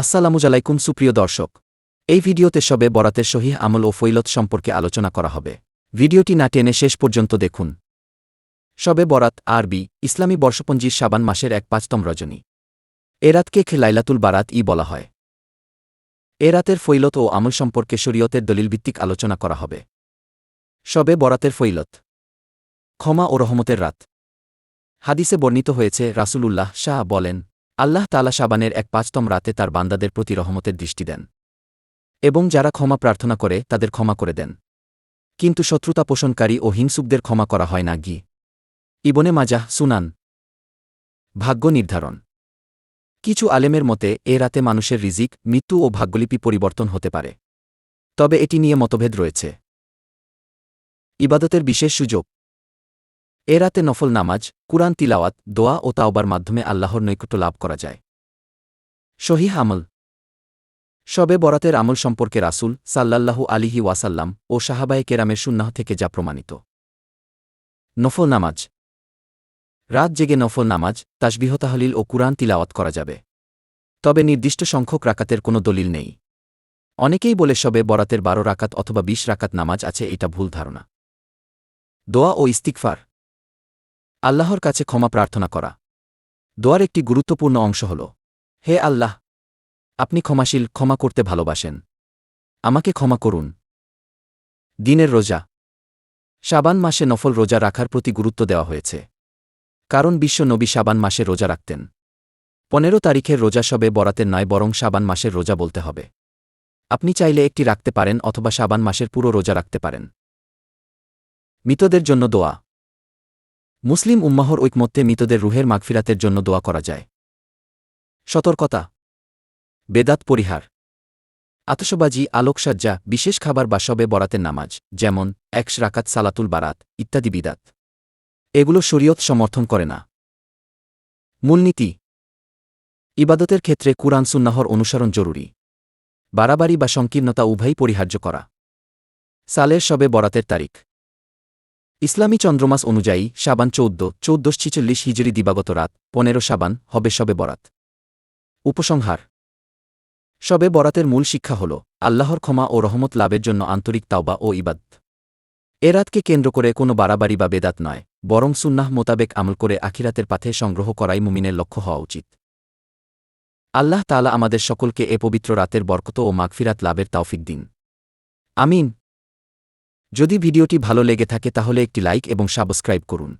আসসালামু আলাইকুম সুপ্রিয় দর্শক। এই ভিডিওতে সবে বরাতের সহিহ আমল ও ফৈলত সম্পর্কে আলোচনা করা হবে। ভিডিওটি না টেনে শেষ পর্যন্ত দেখুন। সবে বরাত, আরবি, ইসলামী বর্ষপঞ্জির সাবান মাসের এক পাঁচতম রজনী। এ রাতকে খে লাইলাতুল বারাত ই বলা হয়। এ রাতের ফৈলত ও আমল সম্পর্কে শরীয়তের দলিলভিত্তিক আলোচনা করা হবে। সবে বরাতের ফৈলত ক্ষমা ও রহমতের রাত। হাদিসে বর্ণিত হয়েছে, রাসূলুল্লাহ শাহ বলেন আল্লাহ তালা সাবানের এক পাঁচতম রাতে তার বান্দাদের প্রতি রহমতের দৃষ্টি দেন এবং যারা ক্ষমা প্রার্থনা করে, তাদের ক্ষমা করে দেন। কিন্তু শত্রুতা পোষণকারী ও হিংসুকদের ক্ষমা করা হয় না গি। ইবনে মাজাহ, সুনান। ভাগ্য নির্ধারণ। কিছু আলেমের মতে, এ রাতে মানুষের রিজিক, মৃত্যু ও ভাগ্যলিপি পরিবর্তন হতে পারে। তবে এটি নিয়ে মতভেদ রয়েছে। ইবাদতের বিশেষ সুযোগ। এ রাতে নফল নামাজ, কুরআন তিলাওয়াত, দোয়া ও তাওবার মাধ্যমে আল্লাহর নৈকট্য লাভ করা যায়। শহীহ আমল। শবে বরাতের আমল সম্পর্কে রাসুল সাল্লাল্লাহু আলিহি ওয়াসাল্লাম ও সাহাবায়ে কেরামের সুন্নাহ থেকে যা প্রমাণিত। নফল নামাজ। রাত জেগে নফল নামাজ তাসবিহতাহলিল ও কুরআন তিলাওয়াত করা যাবে। তবে নির্দিষ্ট সংখ্যক রাকাতের কোনো দলিল নেই। অনেকেই বলে সবে বরাতের বারো রাকাত অথবা বিশ রাকাত নামাজ আছে, এটা ভুল ধারণা। দোয়া ও ইস্তিকফার আল্লাহর কাছে ক্ষমা প্রার্থনা করা। দোয়ার একটি গুরুত্বপূর্ণ অংশ হল, হে আল্লাহ, আপনি ক্ষমাশীল, ক্ষমা করতে ভালোবাসেন। আমাকে ক্ষমা করুন। দিনের রোজা। শাবান মাসে নফল রোজা রাখার প্রতি গুরুত্ব দেওয়া হয়েছে। কারণ বিশ্ব নবী শাবান মাসে রোজা রাখতেন। পনেরো তারিখের রোজা সবে বরাতের নয়, বরং শাবান মাসের রোজা বলতে হবে। আপনি চাইলে একটি রাখতে পারেন অথবা শাবান মাসের পুরো রোজা রাখতে পারেন। মৃতদের জন্য দোয়া। মুসলিম উম্মাহর ঐকমত্যে মৃতদের রুহের মাগফিরাতের জন্য দোয়া করা যায়। সতর্কতা। বেদাত পরিহার। আতসবাজি আলোকসজ্জা, বিশেষ খাবার বা সবে বরাতের নামাজ, যেমন, একশ রাকাত সালাতুল বারাত, ইত্যাদি বিদাত। এগুলো শরীয়ত সমর্থন করে না। মূলনীতি। ইবাদতের ক্ষেত্রে কুরআন সুন্নাহর অনুসরণ জরুরি। বাড়াবাড়ি বা সংকীর্ণতা উভয়ই পরিহার্য করা। সালের সবে বরাতের তারিখ। ইসলামী চন্দ্রমাস অনুযায়ী সাবান চৌদ্দ, চৌদ্দশ ছিচল্লিশ হিজরি দিবাগত রাত, পনেরো সাবান হবে সবে বরাত। উপসংহার। সবে বরাতের মূল শিক্ষা হল, আল্লাহর ক্ষমা ও রহমত লাভের জন্য আন্তরিক তাওবা ও ইবাদ এ রাতকে কেন্দ্র করে কোনো বাড়াবাড়ি বা বেদাত নয়, বরং সুন্নাহ মোতাবেক আমল করে আখিরাতের পাথে সংগ্রহ করাই মুমিনের লক্ষ্য হওয়া উচিত। আল্লাহ তালা আমাদের সকলকে এ পবিত্র রাতের বরকত ও মাগফিরাত লাভের তাওফিক দিন। আমিন। যদি ভিডিওটি ভালো লেগে থাকে তাহলে একটি লাইক এবং সাবস্ক্রাইব করুন।